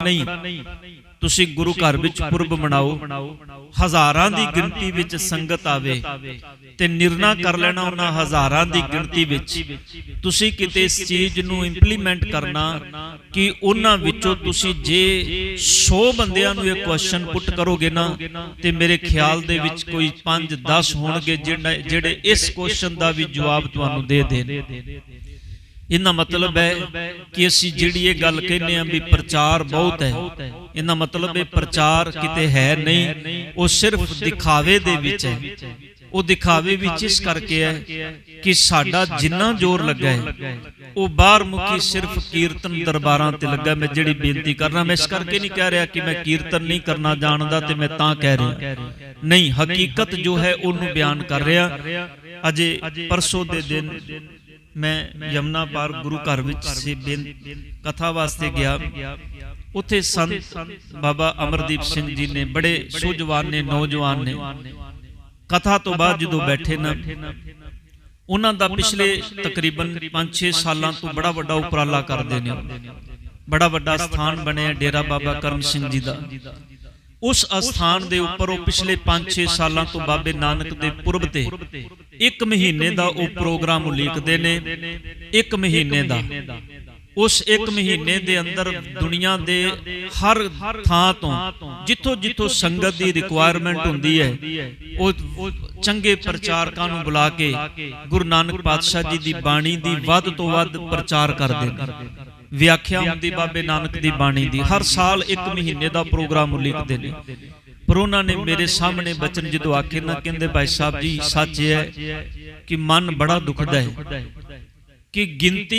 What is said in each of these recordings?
ਨਹੀਂ। ਤੁਸੀਂ ਗੁਰੂ ਘਰ ਵਿੱਚ ਪੁਰਬ ਮਨਾਓ। ਹਜ਼ਾਰਾਂ ਦੀ ਗਿਣਤੀ ਵਿੱਚ ਸੰਗਤ ਆਵੇ ਤੇ ਨਿਰਣਾ ਕਰ ਲੈਣਾ ਉਹਨਾਂ ਹਜ਼ਾਰਾਂ ਦੀ ਗਿਣਤੀ ਵਿੱਚ। ਤੁਸੀਂ ਕਿਤੇ ਇਸ ਚੀਜ਼ ਨੂੰ ਇੰਪਲੀਮੈਂਟ ਕਰਨਾ ਕਿ ਉਹਨਾਂ ਵਿੱਚੋਂ ਤੁਸੀਂ ਜੇ 100 ਬੰਦਿਆਂ ਨੂੰ ਇਹ ਕੁਐਸਚਨ ਪੁੱਟ ਕਰੋਗੇ ਨਾ ਤੇ ਮੇਰੇ ਖਿਆਲ ਦੇ ਵਿੱਚ ਕੋਈ 5 10 ਹੋਣਗੇ ਜਿਹੜੇ ਜਿਹੜੇ ਇਸ ਕੁਐਸਚਨ ਦਾ ਵੀ ਜਵਾਬ ਤੁਹਾਨੂੰ ਦੇ ਦੇਣ। ਇਹਦਾ ਮਤਲਬ ਹੈ ਕਿ ਅਸੀਂ ਜਿਹੜੀ ਇਹ ਗੱਲ ਕਹਿੰਦੇ ਆ ਵੀ ਪ੍ਰਚਾਰ ਬਹੁਤ ਹੈ। ਇਹਦਾ ਮਤਲਬ ਇਹ ਪ੍ਰਚਾਰ ਕਿਤੇ ਹੈ ਨਹੀਂ, ਉਹ ਸਿਰਫ ਦਿਖਾਵੇ ਦੇ ਵਿੱਚ ਹੈ। ਉਹ ਦਿਖਾਵੇ ਵਿੱਚ ਇਸ ਕਰਕੇ ਹੈ ਕਿ ਸਾਡਾ ਜਿੰਨਾ ਜ਼ੋਰ ਲੱਗਾ ਹੈ, ਉਹ ਬਾਹਰ ਮੁਖੀ ਸਿਰਫ ਕੀਰਤਨ ਦਰਬਾਰਾਂ ਤੇ ਲੱਗਾ। ਮੈਂ ਜਿਹੜੀ ਬੇਨਤੀ ਕਰਨਾ ਮੈਂ ਇਸ ਕਰਕੇ ਨਹੀਂ ਕਹਿ ਰਿਹਾ ਕਿ ਮੈਂ ਕੀਰਤਨ ਨਹੀਂ ਕਰਨਾ ਜਾਣਦਾ ਤੇ ਮੈਂ ਤਾਂ ਕਹਿ ਰਿਹਾ। ਨਹੀਂ, ਹਕੀਕਤ ਜੋ ਹੈ, ਉਹਨੂੰ ਬਿਆਨ ਕਰ ਰਿਹਾ। ਅਜੇ ਪਰਸੋਂ ਦੇ ਦਿਨ ਮੈਂ ਯਮਨਾ ਪਾਰ ਗੁਰੂ ਘਰ ਵਿੱਚ ਸੇ ਬੇਨ ਕਥਾ ਵਾਸਤੇ ਗਿਆ। ਉੱਥੇ ਸੰਤ ਬਾਬਾ ਅਮਰਦੀਪ ਸਿੰਘ ਜੀ ਨੇ ਬੜੇ ਸੂਝਵਾਨ ਨੇ ਨੌਜਵਾਨ ਨੇ। ਕਥਾ ਤੋਂ ਬਾਅਦ ਜਦੋਂ ਬੈਠੇ ਨਾ ਉਹਨਾਂ ਦਾ ਪਿਛਲੇ ਤਕਰੀਬਨ 5-6 ਸਾਲਾਂ ਤੋਂ ਬੜਾ ਵੱਡਾ ਉਪਰਾਲਾ ਕਰਦੇ ਨੇ। ਬੜਾ ਵੱਡਾ ਸਥਾਨ ਬਣਿਆ ਡੇਰਾ ਬਾਬਾ ਕਰਮ ਸਿੰਘ ਜੀ ਦਾ। ਉਸ ਅਸਥਾਨ ਦੇ ਉੱਪਰ ਉਹ ਪਿਛਲੇ 5-6 ਸਾਲਾਂ ਤੋਂ ਬਾਬੇ ਨਾਨਕ ਦੇ ਪੁਰਬ ਤੇ ਇੱਕ ਮਹੀਨੇ ਦਾ ਉਹ ਪ੍ਰੋਗਰਾਮ ਉਲੀਕਦੇ ਨੇ, ਇੱਕ ਮਹੀਨੇ ਦਾ। ਉਸ ਇੱਕ ਮਹੀਨੇ ਦੇ ਅੰਦਰ ਦੁਨੀਆ ਦੇ ਹਰ ਥਾਂ ਤੋਂ, ਜਿੱਥੋਂ ਜਿੱਥੋਂ ਸੰਗਤ ਦੀ ਰਿਕੁਆਇਰਮੈਂਟ ਹੁੰਦੀ ਹੈ, ਉਹ ਚੰਗੇ ਪ੍ਰਚਾਰਕਾਂ ਨੂੰ ਬੁਲਾ ਕੇ ਗੁਰੂ ਨਾਨਕ ਪਾਤਸ਼ਾਹ ਜੀ ਦੀ ਬਾਣੀ ਦੀ ਵੱਧ ਤੋਂ ਵੱਧ ਪ੍ਰਚਾਰ ਕਰਦੇ ਨੇ। ਵਿਆਖਿਆ ਹੁੰਦੀ ਬਾਬੇ ਨਾਨਕ ਦੀ ਬਾਣੀ ਦੀ ਹਰ ਸਾਲ ਇੱਕ ਮਹੀਨੇ ਦਾ ਪ੍ਰੋਗਰਾਮ ਉਲੀਕਦੇ ਨੇ। ਪਰ ਉਹਨਾਂ ਨੇ ਮੇਰੇ ਸਾਹਮਣੇ ਬਚਨ ਜਦੋਂ ਆਖੇ ਨਾ ਕਹਿੰਦੇ ਭਾਈ ਸਾਹਿਬ ਜੀ ਸੱਚ ਹੈ ਕਿ ਮਨ ਬੜਾ ਦੁਖਦਾ ਹੈ। ਕਿ ਗਿਣਤੀ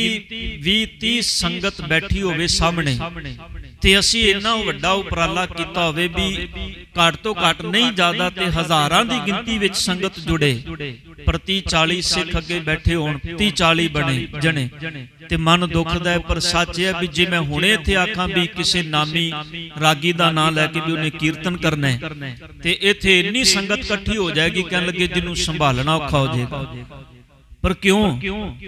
20 30 ਸੰਗਤ ਬੈਠੀ ਹੋਵੇ ਸਾਹਮਣੇ ਤੇ ਅਸੀਂ ਇੰਨਾ ਵੱਡਾ ਉਪਰਾਲਾ ਕੀਤਾ ਹੋਵੇ ਵੀ ਘੱਟ ਤੋਂ ਘੱਟ ਨਹੀਂ ਜ਼ਿਆਦਾ ਤੇ ਹਜ਼ਾਰਾਂ ਦੀ ਗਿਣਤੀ ਵਿੱਚ ਸੰਗਤ ਜੁੜੇ। ਪ੍ਰਤੀ 40 ਸਿੱਖ ਅੱਗੇ ਬੈਠੇ ਹੋਣ 30 40 ਬਣੇ ਜਣੇ। ਤੇ ਮਨ ਦੁਖਦਾ ਹੈ ਪਰ ਸੱਚ ਹੈ ਵੀ ਜੇ ਮੈਂ ਹੁਣੇ ਇੱਥੇ ਆਖਾਂ ਵੀ ਕਿਸੇ ਨਾਮੀ ਰਾਗੀ ਦਾ ਨਾਮ ਲੈ ਕੇ ਵੀ ਉਹਨੇ ਕੀਰਤਨ ਕਰਨਾ ਹੈ। ਤੇ ਇੱਥੇ ਇੰਨੀ ਸੰਗਤ ਇਕੱਠੀ ਹੋ ਜਾਏਗੀ ਕਹਿਣ ਲੱਗੇ ਜਿਹਨੂੰ ਸੰਭਾਲਣਾ ਔਖਾ ਹੋ ਜਾਏਗਾ। ਪਰ ਕਿਉਂ?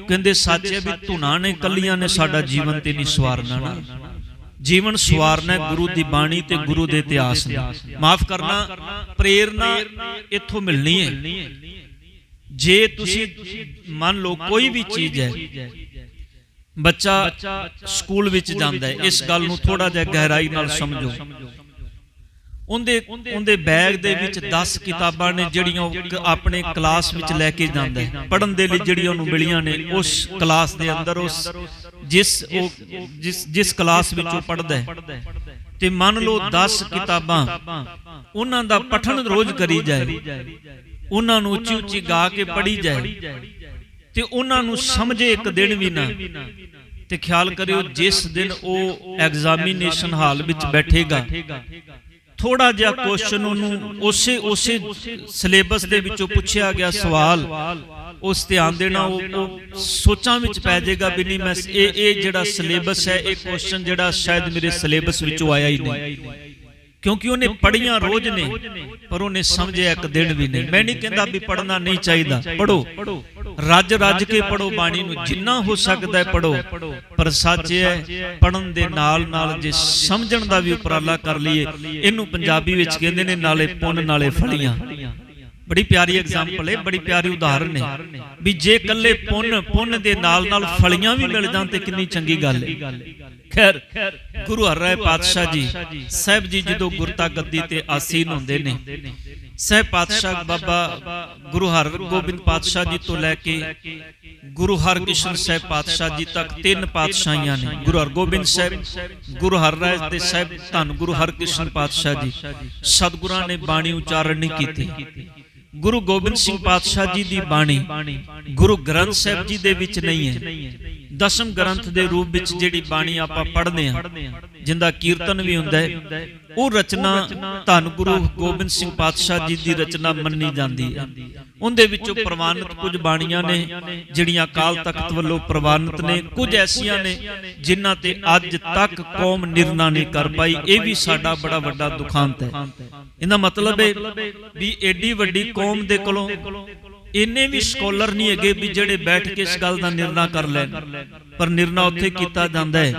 ਕਹਿੰਦੇ ਸੱਚ ਹੈ ਵੀ ਧੁਨਾ ਨੇ ਕੱਲੀਆਂ ਨੇ ਸਾਡਾ ਜੀਵਨ ਤੇ ਨਹੀਂ ਸਵਾਰਨਾ ਨਾ। ਜੀਵਨ ਸਵਾਰਨਾ ਗੁਰੂ ਦੀ ਬਾਣੀ ਤੇ ਗੁਰੂ ਦੇ ਇਤਿਹਾਸ ਨੇ। ਮਾਫ ਕਰਨਾ ਪ੍ਰੇਰਣਾ ਇੱਥੋਂ ਮਿਲਣੀ ਹੈ। ਜੇ ਤੁਸੀਂ ਮੰਨ ਲਓ ਕੋਈ ਵੀ ਚੀਜ਼ ਹੈ ਬੱਚਾ ਸਕੂਲ ਵਿੱਚ ਜਾਂਦਾ ਹੈ। ਇਸ ਗੱਲ ਨੂੰ ਥੋੜਾ ਜਿਹਾ ਗਹਿਰਾਈ ਨਾਲ ਸਮਝੋ। ਉਹਦੇ ਉਹਦੇ ਬੈਗ ਦੇ ਵਿੱਚ 10 ਕਿਤਾਬਾਂ ਨੇ ਜਿਹੜੀਆਂ ਉਹ ਆਪਣੇ ਕਲਾਸ ਵਿੱਚ ਲੈ ਕੇ ਜਾਂਦਾ ਹੈ। ਪੜਨ ਦੇ ਲਈ ਜਿਹੜੀਆਂ ਉਹਨੂੰ ਮਿਲੀਆਂ ਨੇ, ਉਸ ਕਲਾਸ ਦੇ ਅੰਦਰ, ਉਸ ਜਿਸ ਉਹ ਜਿਸ ਜਿਸ ਕਲਾਸ ਵਿੱਚ ਉਹ ਪੜਦਾ ਹੈ। ਤੇ ਮੰਨ ਲਓ 10 ਕਿਤਾਬਾਂ, ਉਹਨਾਂ ਦਾ ਪਠਨ ਰੋਜ਼ ਕਰੀ ਜਾਏ। ਉਹਨਾਂ ਨੂੰ ਉੱਚੀ ਉੱਚੀ ਗਾ ਕੇ ਪੜ੍ਹੀ ਜਾਏ। ਤੇ ਉਹਨਾਂ ਨੂੰ ਸਮਝੇ ਇੱਕ ਦਿਨ ਵੀ ਨਾ। ਤੇ ਖਿਆਲ ਕਰਿਓ, ਜਿਸ ਦਿਨ ਉਹ ਐਗਜ਼ਾਮੀਨੇਸ਼ਨ ਹਾਲ ਵਿੱਚ ਬੈਠੇਗਾ ਥੋੜਾ ਜਿਹਾ ਕੁਐਸਚਨ ਉਹਨੂੰ ਉਸੇ ਉਸੇ ਸਿਲੇਬਸ ਦੇ ਵਿੱਚੋਂ ਪੁੱਛਿਆ ਗਿਆ ਸਵਾਲ। ਉਸ ਧਿਆਨ ਦੇਣਾ ਉਹ ਸੋਚਾਂ ਵਿੱਚ ਪੈ ਜਾਏਗਾ ਵੀ ਨਹੀਂ ਮੈਂ ਇਹ ਇਹ ਜਿਹੜਾ ਸਿਲੇਬਸ ਹੈ ਇਹ ਕੁਐਸਚਨ ਜਿਹੜਾ ਸ਼ਾਇਦ ਮੇਰੇ ਸਿਲੇਬਸ ਵਿੱਚੋਂ ਆਇਆ ਹੀ ਨਹੀਂ। ਕਿਉਂਕਿ ਉਹਨੇ ਪੜੀਆਂ ਰੋਜ਼ ਨੇ ਪਰ ਉਹਨੇ ਸਮਝਿਆ ਇੱਕ ਦਿਨ ਵੀ ਨਹੀਂ। ਮੈਂ ਨਹੀਂ ਕਹਿੰਦਾ ਵੀ ਪੜਨਾ ਨਹੀਂ ਚਾਹੀਦਾ। ਪੜੋ ਰੱਜ ਰੱਜ ਕੇ ਪੜੋ ਬਾਣੀ ਨੂੰ ਜਿੰਨਾ ਹੋ ਸਕਦਾ ਹੈ ਪੜੋ ਪਰ ਸੱਚ ਇਹ ਹੈ ਪੜਨ ਦੇ ਨਾਲ ਨਾਲ ਜੇ ਸਮਝਣ ਦਾ ਵੀ ਉਪਰਾਲਾ ਕਰ ਲਈਏ ਇਹਨੂੰ ਪੰਜਾਬੀ ਵਿੱਚ ਕਹਿੰਦੇ ਨੇ ਨਾਲੇ ਪੁੰਨ ਨਾਲੇ ਫਲੀਆਂ। ਬੜੀ ਪਿਆਰੀ ਐਗਜ਼ਾਮਪਲ ਹੈ ਬੜੀ ਪਿਆਰੀ ਉਦਾਹਰਨ ਹੈ। ਵੀ ਜੇ ਕੱਲੇ ਪੁੰਨ ਪੁੰਨ ਦੇ ਨਾਲ ਨਾਲ ਫਲੀਆਂ ਵੀ ਮਿਲ ਜਾਣ ਤੇ ਕਿੰਨੀ ਚੰਗੀ ਗੱਲ ਹੈ। ਖੈਰ ਗੁਰੂ ਹਰਿ ਪਾਤਸ਼ਾਹ ਜੀ ਸਾਹਿਬ ਜੀ ਜਦੋਂ ਗੁਰਤਾ ਗੱਦੀ ਤੇ ਆਸੀਨ ਹੁੰਦੇ ਨੇ ਸਹਿ ਪਾਤਸ਼ਾਹ ਬਾਬਾ ਗੁਰੂ ਹਰਗੋਬਿੰਦ ਪਾਤਸ਼ਾਹ ਜੀ ਤੋਂ ਲੈ ਕੇ ਗੁਰੂ ਹਰਕ੍ਰਿਸ਼ਨ ਸਾਹਿਬ ਪਾਤਸ਼ਾਹ ਜੀ ਤੱਕ ਤਿੰਨ ਪਾਤਸ਼ਾਹੀਆਂ ਨੇ ਗੁਰੂ ਹਰਗੋਬਿੰਦ ਸਾਹਿਬ ਗੁਰੂ ਹਰਰਾਏ ਤੇ ਸਾਹਿਬ ਧੰਨ ਗੁਰੂ ਹਰਕ੍ਰਿਸ਼ਨ ਪਾਤਸ਼ਾਹ ਜੀ ਸਤਿਗੁਰਾਂ ਨੇ ਬਾਣੀ ਉਚਾਰਨ ਨਹੀਂ ਕੀਤੀ ਗੁਰੂ ਗੋਬਿੰਦ ਸਿੰਘ ਪਾਤਸ਼ਾਹ ਜੀ ਦੀ ਬਾਣੀ ਗੁਰੂ ਗ੍ਰੰਥ ਸਾਹਿਬ ਜੀ ਦੇ ਵਿੱਚ ਨਹੀਂ ਹੈ ਦਸਮ ਗ੍ਰੰਥ ਦੇ ਰੂਪ ਵਿੱਚ ਜਿਹੜੀ ਬਾਣੀ ਆਪਾਂ ਪੜ੍ਹਦੇ ਹਾਂ, ਜਿੰਦਾ ਕੀਰਤਨ ਵੀ ਹੁੰਦਾ ਹੈ, ਉਹ ਰਚਨਾ ਧੰਨ ਗੁਰੂ ਗੋਬਿੰਦ ਸਿੰਘ ਪਾਤਸ਼ਾਹ ਜੀ ਦੀ ਰਚਨਾ ਮੰਨੀ ਜਾਂਦੀ ਹੈ। ਉਹਦੇ ਵਿੱਚੋਂ ਪ੍ਰਵਾਨਿਤ ਕੁਝ ਬਾਣੀਆਂ ਨੇ, ਜਿਹੜੀਆਂ ਅਕਾਲ ਤਖਤ ਵੱਲੋਂ ਪ੍ਰਵਾਨਿਤ ਨੇ, ਕੁਝ ਐਸੀਆਂ ਨੇ ਜਿਨ੍ਹਾਂ ਤੇ ਅੱਜ ਤੱਕ ਕੌਮ ਨਿਰਣਾ ਨਹੀਂ ਕਰ ਪਾਈ। ਇਹ ਵੀ ਸਾਡਾ ਬੜਾ ਵੱਡਾ ਦੁਖਾਂਤ ਹੈ। ਇਹਦਾ ਮਤਲਬ ਹੈ ਵੀ ਐਡੀ ਵੱਡੀ ਕੌਮ ਦੇ ਕੋਲੋਂ ਇੰਨੇ ਵੀ ਸਕਾਲਰ ਨਹੀਂ ਹੈਗੇ ਵੀ ਜਿਹੜੇ ਬੈਠ ਕੇ ਇਸ ਗੱਲ ਦਾ ਨਿਰਣਾ ਕਰ ਲੈਣ। ਪਰ ਨਿਰਣਾ ਉੱਥੇ ਕੀਤਾ ਜਾਂਦਾ ਹੈ